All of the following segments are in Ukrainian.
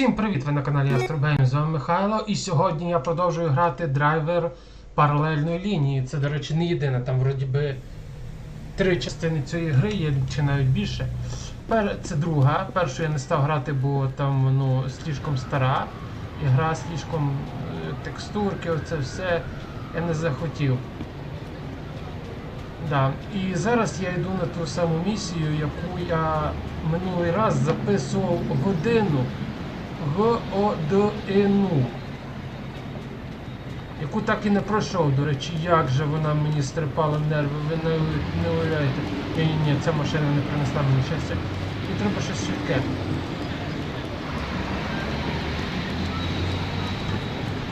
Всім привіт! Ви на каналі Астробейм, з вами Михайло. І сьогодні я продовжую грати драйвер паралельної лінії. Це, до речі, не єдина, там вроді би три частини цієї гри є, чи навіть більше. Це друга. Першу я не став грати, бо там ну, слишком стара. І гра слишком е, текстурки, оце все я не захотів. Да. І зараз я йду на ту саму місію, яку я минулий раз записував годину годину. Яку так і не пройшов, до речі, як же вона мені стрипала нерви, ви не, не уявляєте. Ні, ні, ні, ця машина не принесла мені щастя. І треба щось швидке.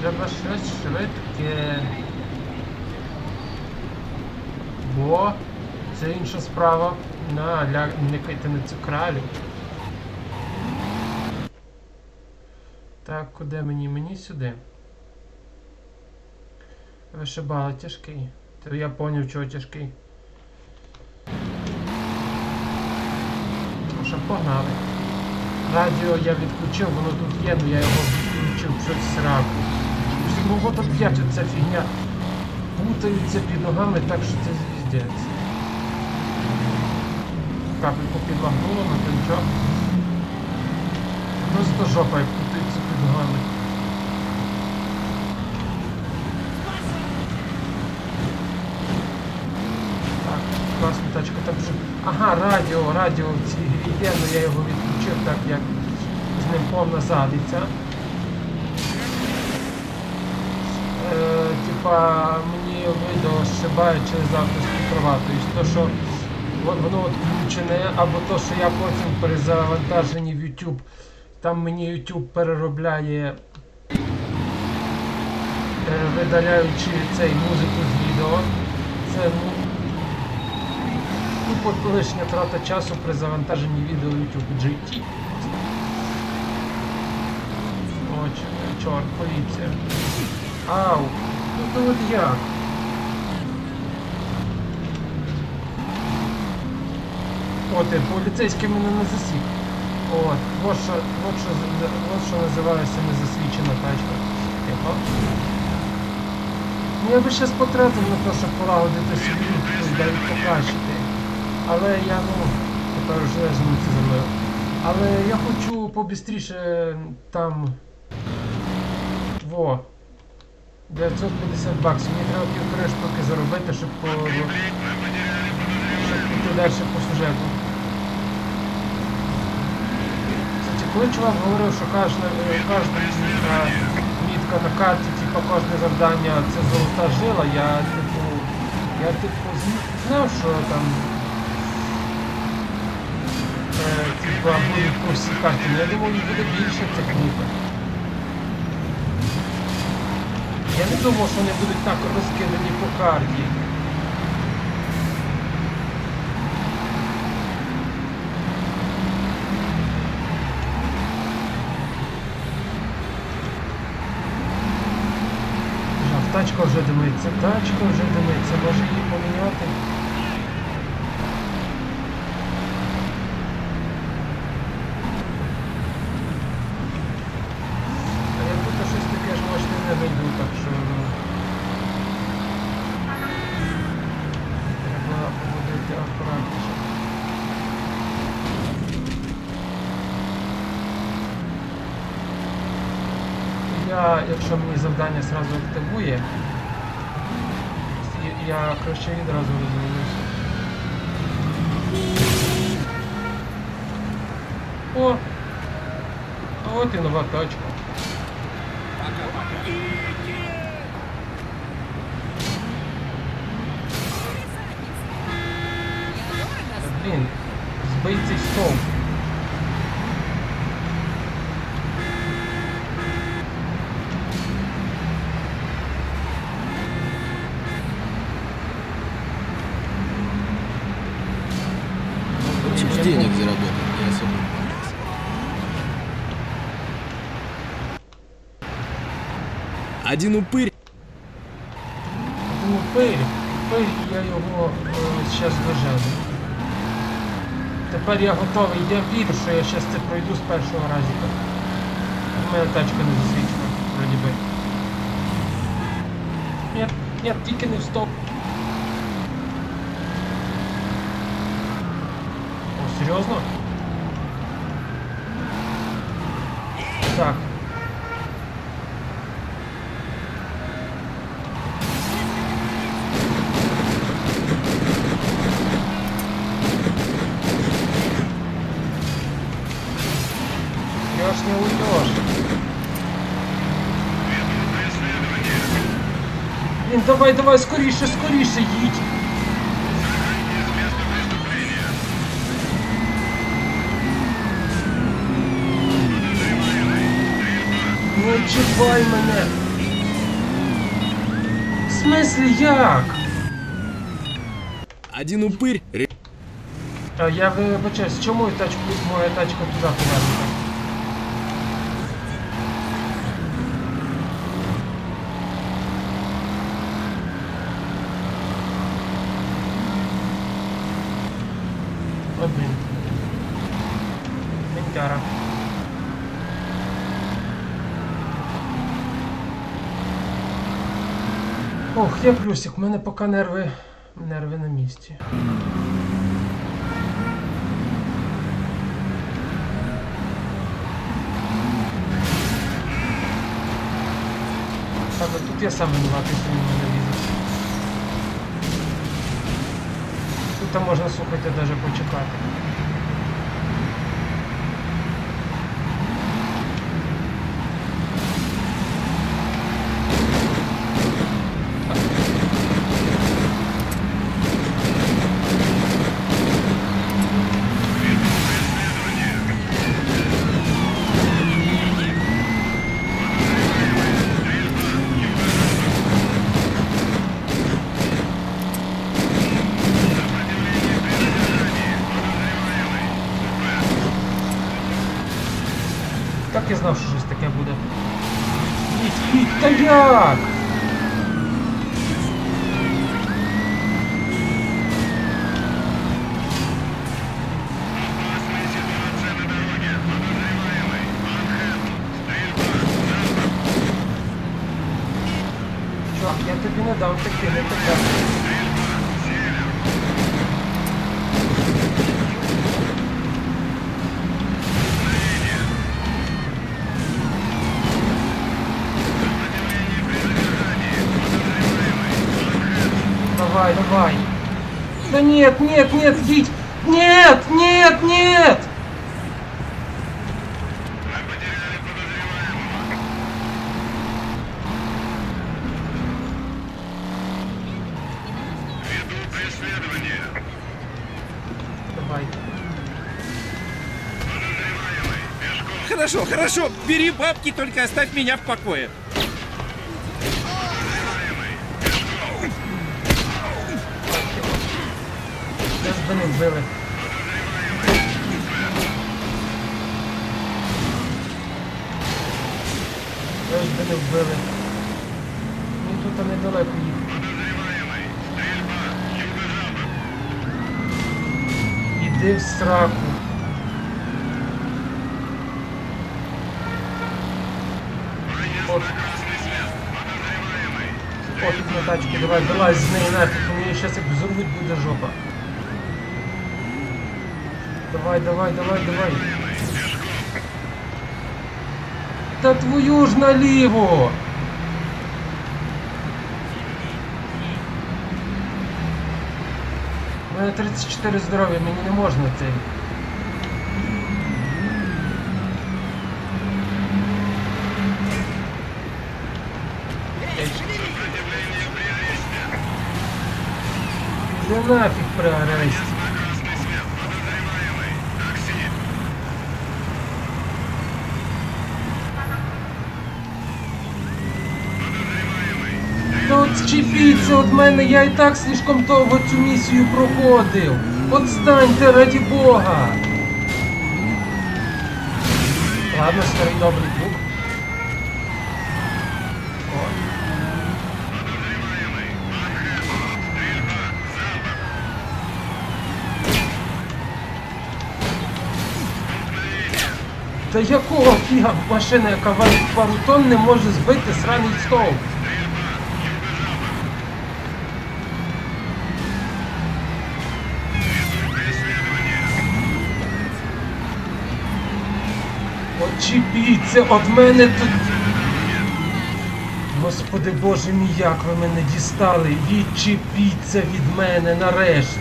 Треба щось швидке. Бо це інша справа. На, ля, не кайте на цю кралю. Так, куди мені? Мені сюди. Вишибала тяжкий. То я поняв, чого тяжкий. Ну що, погнали. Радіо я відключив, воно тут є, але я його відключив щось сраку. Ну от оп'ять оця фігня путаються під ногами, так що це звіздець. Капельку підлагнуло на тончок. Просто жопа як ногами. Так, класна тачка там вже. Ага, радіо, радіо грі є, але я його відключив, так як з ним повна задиця. Е, типа мені відео сшибає через авторські права. Тобто, то, що воно включене, або то, що я потім при завантаженні в YouTube, там мені YouTube переробляє, е, видаляючи цей музику з відео. Це ну, тупо лишня трата часу при завантаженні відео YouTube GT. О, чорт, поліція. Ау, ну то от як? От, і поліцейський мене не засік. От, от що, от що, от що називається незасвідчена тачка. Тихо. Ну я би ще потратив на те, щоб полагодити собі навіть покращити. Але я, ну, тепер вже женуться за мною. Але я хочу побістріше там. Во. 950 баксів. Мені треба півтори штуки заробити, щоб по. Щоб піти далі по сюжету. Кстати, коли чувак говорив, що кожна, мітка, мітка на карті, типу кожне завдання це золота жила, я типу. Я типу знав, що там. Е, типу, по всій карті, але я думав, їх буде більше цих міток. Я не думав, що вони будуть так розкидані по карті. Тачка вже димиться, тачка вже димиться, може її поміняти. А тут щось таке ж можете не знайду, так що. ну, Треба поводити акуратніше. Якщо мені завдання зразу активує, я краще відразу розвиваюся. О! А от і нова тачка. Та, Блін, збий цей стовп. Один упырь Ну, пиль, пиль, і я його зараз дожену. Тепер я готовий, я вірю, що я зараз це пройду з першого разу. в мене тачка не засвічена, вроді би. Ні, ні, тільки не в стоп. О, серйозно? Так. Давай, давай, скоріше, скоріше їдь. Не чіпай мене. В смислі як? Один упырь А, я вибачаюсь, чому моя тачка, моя тачка туди повернута? Один. Ментяра. Я плюсик, в мене поки нерви, нерви на місці. Так, тут я сам винуватий, що він мене візить. Тут можна, слухайте, навіть почекати. Так я знав, що щось таке буде. Їдь, їдь, та як? Чувак, я тобі не дам таки, не таке. Давай, давай. Да нет, нет, нет, едь. Нет, нет, нет. Давай. Хорошо, хорошо, бери бабки, только оставь меня в покое. Ж би не вбили? Де ж би не вбили? Мені тут недалеко Іди в сраку. Пофіг. Пофіг на тачки, давай, вилазь з неї нафіг, у неї щас як взорвуть буде жопа. Давай, давай, давай, давай. Та твою ж наліво! У мене 34 здоров'я, мені не можна цей. Да нафиг. Та чіпіться від мене, я і так слишком довго цю місію проходив. Отстаньте раді Бога. Ладно, старий добрий друг. Та якого фіга машина, яка важить пару тонн, не може збити сраний стовп? Очіпіться, от мене тут. Господи Боже мій, як ви мене дістали! Відчепіться від мене нарешті!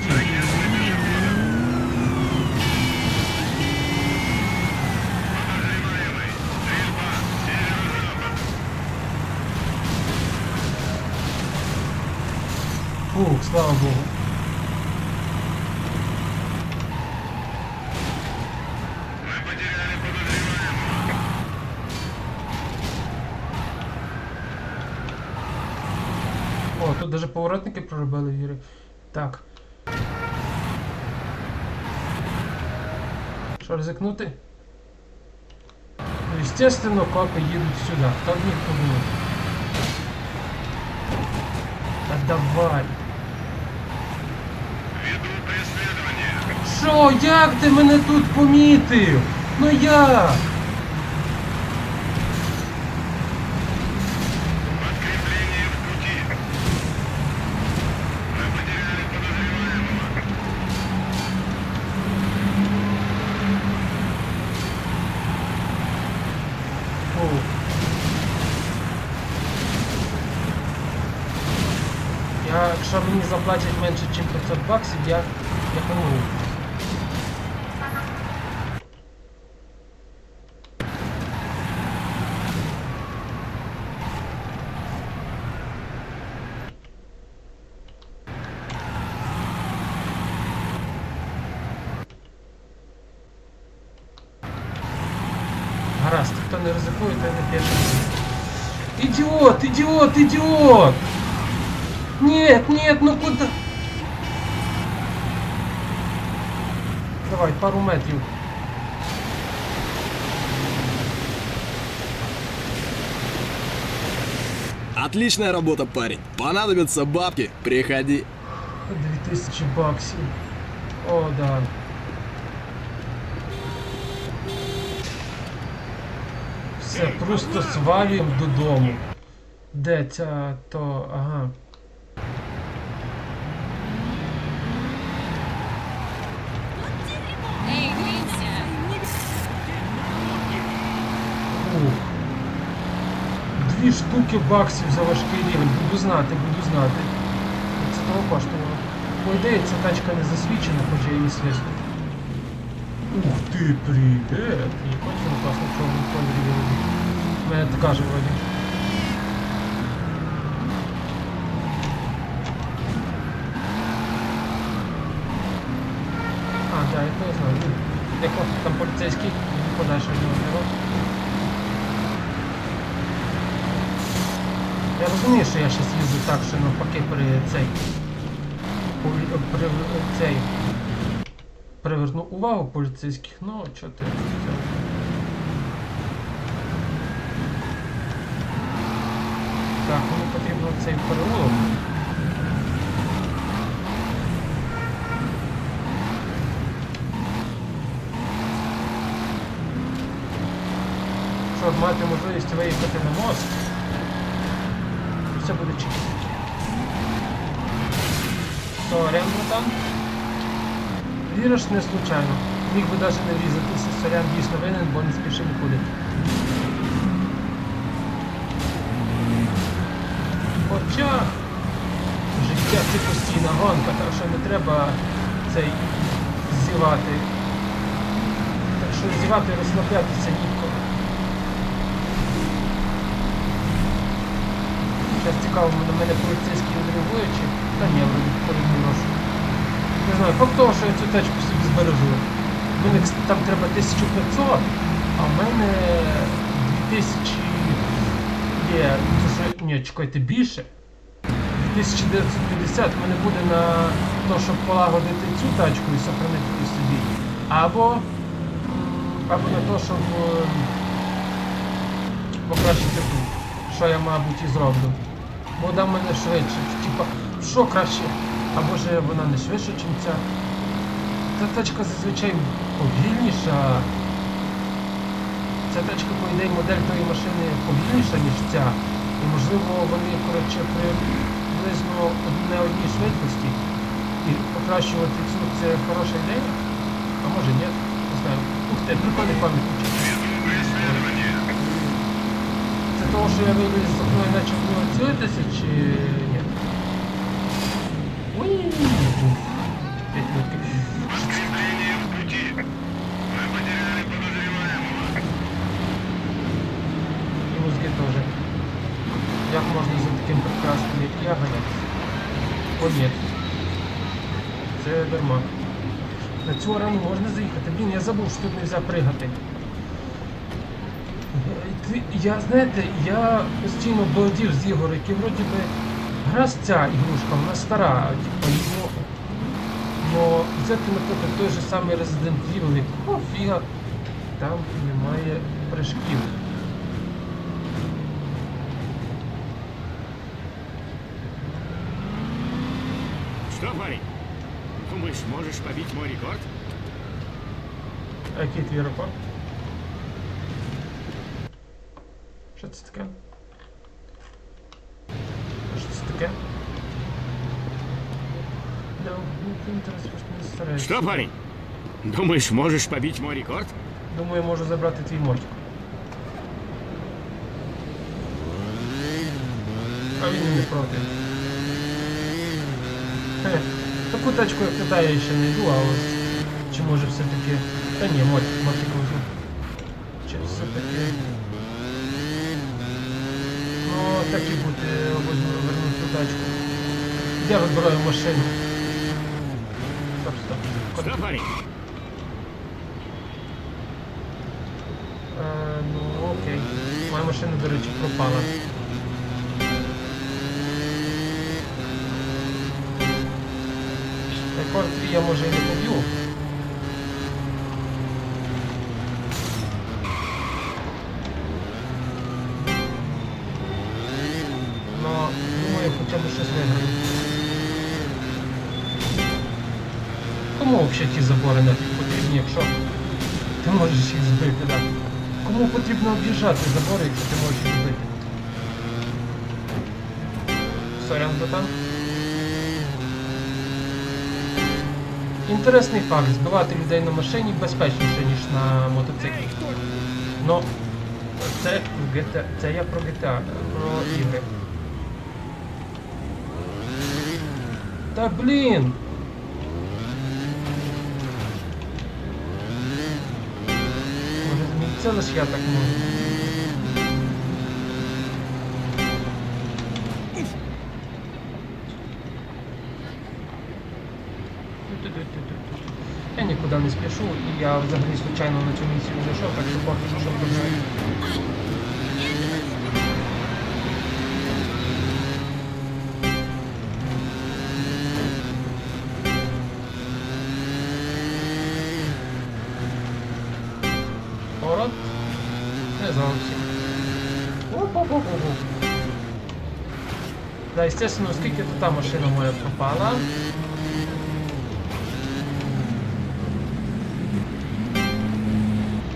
Фух, слава Богу. О, тут даже поворотники проробили Юрі. Так. Що, ризикнути? Ну, естественно, копи їдуть сюди. Хто б міг подумати? Та давай. Що, як ти мене тут помітив? Ну як? заплатять менше, ніж 500 баксів, я, я помру. Гаразд, хто не ризикує, той не пише. Идиот, идиот, идиот! Нет, нет, ну куда? Давай, пару метрів. Отличная работа, парень. Понадобятся бабки, приходи. 2000 баксів. О, да. Все, просто свалюємо додому. Де ця то. Ага. Дві штуки баксів за важкий рівень. Буду знати, буду знати. Це того коштувало. По ідеї, ця тачка не засвічена, хоча її свисту. Ух ти, привіт! І хочемо класно в чорному кольорі. У мене така ж вроді. А, да, я то знаю. Як там поліцейський, подальше від нього. Я розумію, що я щас їздю так, що навпаки при цей. При, цей. Приверну увагу поліцейських, ну чого ти. Так, мені потрібно цей переулок. Щоб мати можливість виїхати на мост. Все буде чики. Сорян, братан. Віриш, не случайно. Міг би навіть не врізатися, сорян дійсно винен, бо не спішив нікуди. Хоча життя це постійна гонка, так що не треба цей зівати. Так що зівати розслаблятися. Зараз цікаво, на мене поліцейські відреагують, чи... Та ні, вроді походить гроші. Не знаю, факт того, що я цю тачку собі збережу. Кс- там треба 1500, а в мене 2000 є. Дуже... Ні, чекайте, більше. 2950 в мене буде на те, щоб полагодити цю тачку і сохранити її собі. Або, або на те, щоб е, покращити що я, мабуть, і зроблю. Бо вона в мене швидше. Типа, що краще? Або ж вона не швидше, ніж ця. Та тачка зазвичай повільніша. ця тачка, по ідеї, модель тої машини повільніша, ніж ця. І можливо вони, коротше, приблизно не одній швидкості. І покращувати цю це хороша ідея. А може ні, не знаю. Ух ти, прикольний пам'ятник. Це того, що я виліз з окна і почав в нього цілитися, чи ні? Ой, п'ять минут. І мозги теж. Як можна за таким прекрасним, як я, ганятися? О, ні. Це дарма. На цю арену можна заїхати. Блін, я забув, що тут не можна пригати. Я, знаєте, я постійно балдів з ігор, які вроді би гра з ця ігрушка, вона стара, типу, його. Но взяти, наприклад, той же самий Resident Evil, якого фіга там немає прыжків. Что, парень? Думаешь, можешь побить мой рекорд? А який твій рекорд? Що це таке? Що це таке? Да, ну, інтерес просто не старається. Что, парень? Думаешь, можешь побить мой рекорд? Думаю, можу забрати твій мотик. А він і не проти. Хе, таку тачку як Китаю я ще не йду, а ось чи може все-таки. Та ні, мотик, мотик возьму. Чи все-таки. Так і бути, возьму верну цю тачку. Я вибираю машину. Стоп, стоп. Е, ну окей. Моя машина, до речі, пропала. Рекорд твій я може і не поб'ю. Кому взагалі ті забори нафіг потрібні, якщо ти можеш їх збити, так? Кому потрібно об'їжджати забори, якщо ти можеш їх збити? Сорян, братан. Інтересний факт, збивати людей на машині безпечніше, ніж на мотоциклі. Ну, це, це я про GTA, про ігри. Та блін! Може, не це лише я так можу. Я нікуди не спішу, і я взагалі случайно на цю місію зайшов, так що поки що програю. Не зовсім. Да, естественно, оскільки то та машина моя пропала.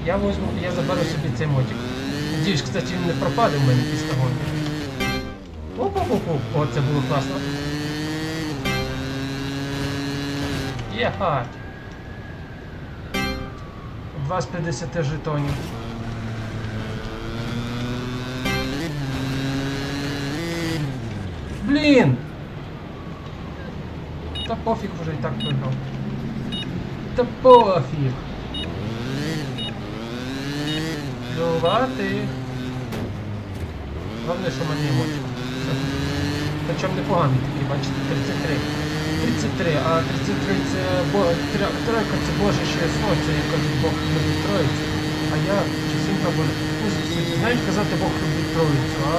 Я возьму, я заберу собі цей мотик. Надіюсь, кстати, він не пропаде в мене після гонки. Оп-оп-оп-оп. О, це було класно. Єха! Два з 50 жетонів. Блін! Та пофіг вже і так виграв. Та пофіг. Плювати. Головне, що є мочка. Причому непоганий такий, бачите, 33. 33, а 33 це бо, тройка це Боже ще слово, це як кажуть Бог любить троїцю. А я часінка Боже. Ну, знають казати Бог любить троїцю, а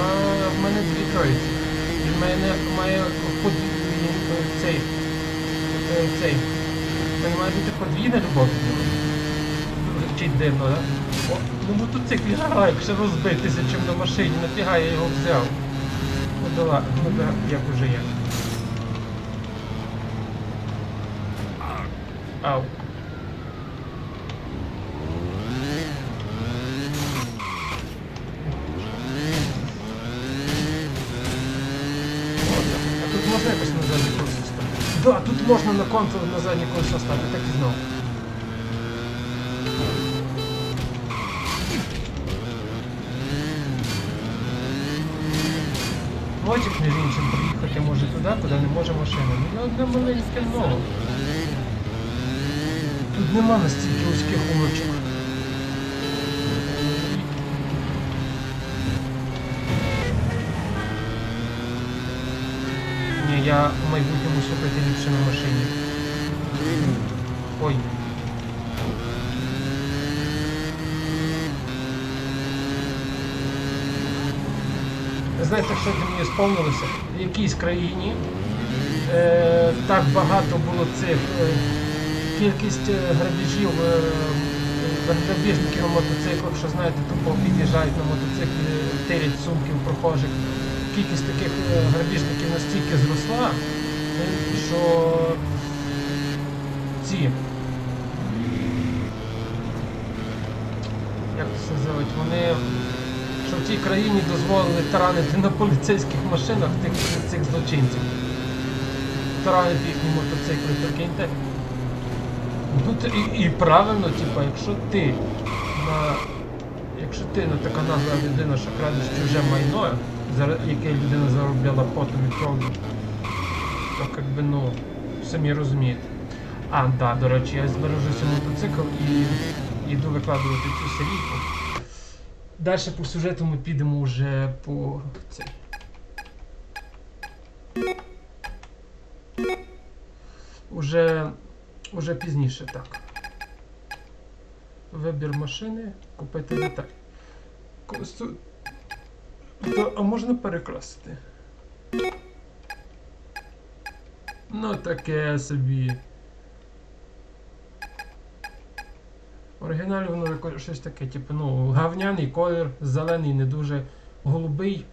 в мене дві троїці. Мене має е, цей. е, цей. В мене має бути подвійна любов. Звучить дивно, так? О, на мотоциклі жара, якщо розбитися, чим на машині, нафіга я його взяв. Ну да ладно, ну да, як уже є. Ау. можна на контур на заднє колесо стати, так і знав. Мотик, між іншим, приїхати може туди, куди не може машина. Ну, одне маленьке ногу. Тут нема настільки вузьких улочок. Ні, я в майбутньому слухати ліпше на машині. Ой. Знаєте, що мені сповнилося? В якійсь країні е, так багато було цих е, кількість е, грабіжів е, грабіжників на мотоциклах, що знаєте, тупо під'їжджають на мотоциклі, тирять сумки в прохожих. Кількість таких е, грабіжників настільки зросла, що ці. Як це називають? Вони що в тій країні дозволили таранити на поліцейських машинах тих цих злочинців. Таранити їхні мотоцикли, прикиньте. Ну то і, і правильно, типа, якщо ти на. Якщо ти не така нагла людина, що крадеш чуже майно, яке людина заробляла потом і кров'ю, то як би, ну, самі розумієте. А, да, до речі, я збережуся мотоцикл і йду викладувати цю серійку. Далі по сюжету ми підемо вже по цей. Уже, уже пізніше так. Вибір машини, купити деталь. Костю... То, а можна перекрасити? Ну таке собі. В оригіналі воно щось таке, типу, ну, гавняний колір, зелений, не дуже голубий.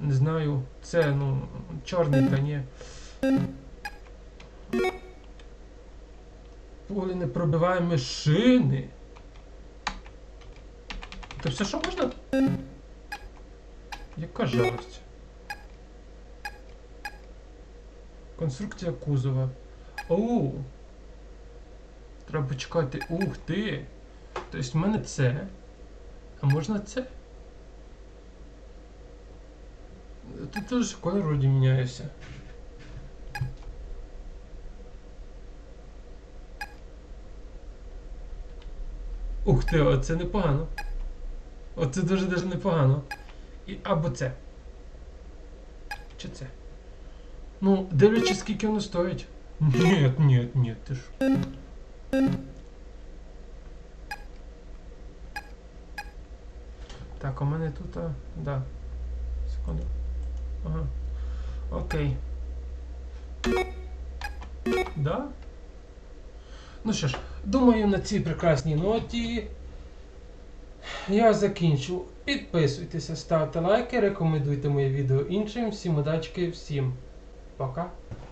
Не знаю, це, ну, чорний та ні. Поле не пробиваємо шини. Це все що можна? Яка жалость? Конструкція кузова. Оу! Треба почекати. Ух ти! Тобто в мене це. А можна це? Тут теж колір вроді міняється. Ух ти, оце непогано. Оце дуже дуже непогано. І, або це. Чи це? Ну, дивлячись, скільки воно стоїть. Ні, ні, ні, ти ж. Так, у мене тут. А, да. Секунду. Ага. Окей. Да? Ну що ж, думаю, на цій прекрасній ноті я закінчу. Підписуйтеся, ставте лайки, рекомендуйте моє відео іншим. Всім удачки, всім Pra?